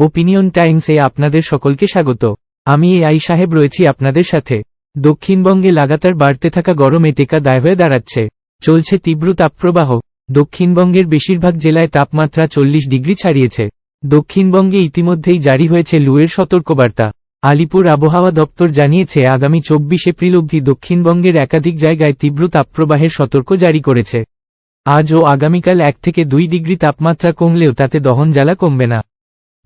Opinion টাইমসে আপনাদের সকলকে স্বাগত। আমি এ আই সাহেব রয়েছি আপনাদের সাথে। দক্ষিণবঙ্গে লাগাতার বাড়তে থাকা গরমে টেকা দায় হয়ে দাঁড়াচ্ছে। চলছে তীব্র তাপপ্রবাহ। দক্ষিণবঙ্গের বেশিরভাগ জেলায় তাপমাত্রা চল্লিশ ডিগ্রি ছাড়িয়েছে। দক্ষিণবঙ্গে ইতিমধ্যেই জারি হয়েছে লুয়ের সতর্কবার্তা। আলিপুর আবহাওয়া দপ্তর জানিয়েছে, আগামী চব্বিশ এপ্রিল অবধি দক্ষিণবঙ্গের একাধিক জায়গায় তীব্র তাপপ্রবাহের সতর্ক জারি করেছে। আজ ও আগামীকাল এক থেকে দুই ডিগ্রি তাপমাত্রা কমলেও তাতে দহন জ্বালা কমবে না।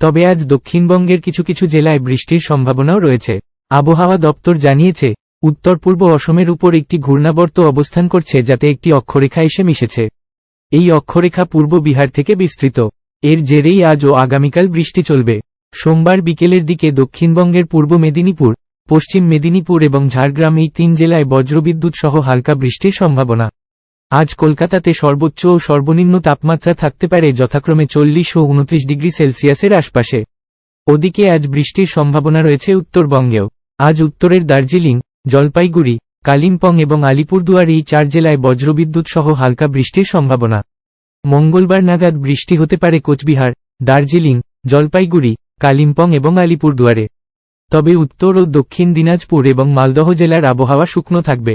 তবে আজ দক্ষিণবঙ্গের কিছু কিছু জেলায় বৃষ্টির সম্ভাবনাও রয়েছে। আবহাওয়া দপ্তর জানিয়েছে, উত্তর পূর্ব অসমের উপর একটি ঘূর্ণাবর্ত অবস্থান করছে যাতে একটি অক্ষরেখা এসে মিশেছে। এই অক্ষরেখা পূর্ব বিহার থেকে বিস্তৃত। এর জেরেই আজ ও আগামীকাল বৃষ্টি চলবে। সোমবার বিকেলের দিকে দক্ষিণবঙ্গের পূর্ব মেদিনীপুর, পশ্চিম মেদিনীপুর এবং ঝাড়গ্রাম এই তিন জেলায় বজ্রবিদ্যুৎ সহ হালকা বৃষ্টির সম্ভাবনা। আজ কলকাতাতে সর্বোচ্চ ও সর্বনিম্ন তাপমাত্রা থাকতে পারে যথাক্রমে চল্লিশ ও উনত্রিশ ডিগ্রি সেলসিয়াসের আশপাশে। ওদিকে আজ বৃষ্টির সম্ভাবনা রয়েছে উত্তরবঙ্গেও। আজ উত্তরের দার্জিলিং, জলপাইগুড়ি, কালিম্পং এবং আলিপুরদুয়ার এই চার জেলায় বজ্রবিদ্যুৎ সহ হালকা বৃষ্টির সম্ভাবনা। মঙ্গলবার নাগাদ বৃষ্টি হতে পারে কোচবিহার, দার্জিলিং, জলপাইগুড়ি, কালিম্পং এবং আলিপুরদুয়ারে। তবে উত্তর ও দক্ষিণ দিনাজপুর এবং মালদহ জেলার আবহাওয়া শুকনো থাকবে।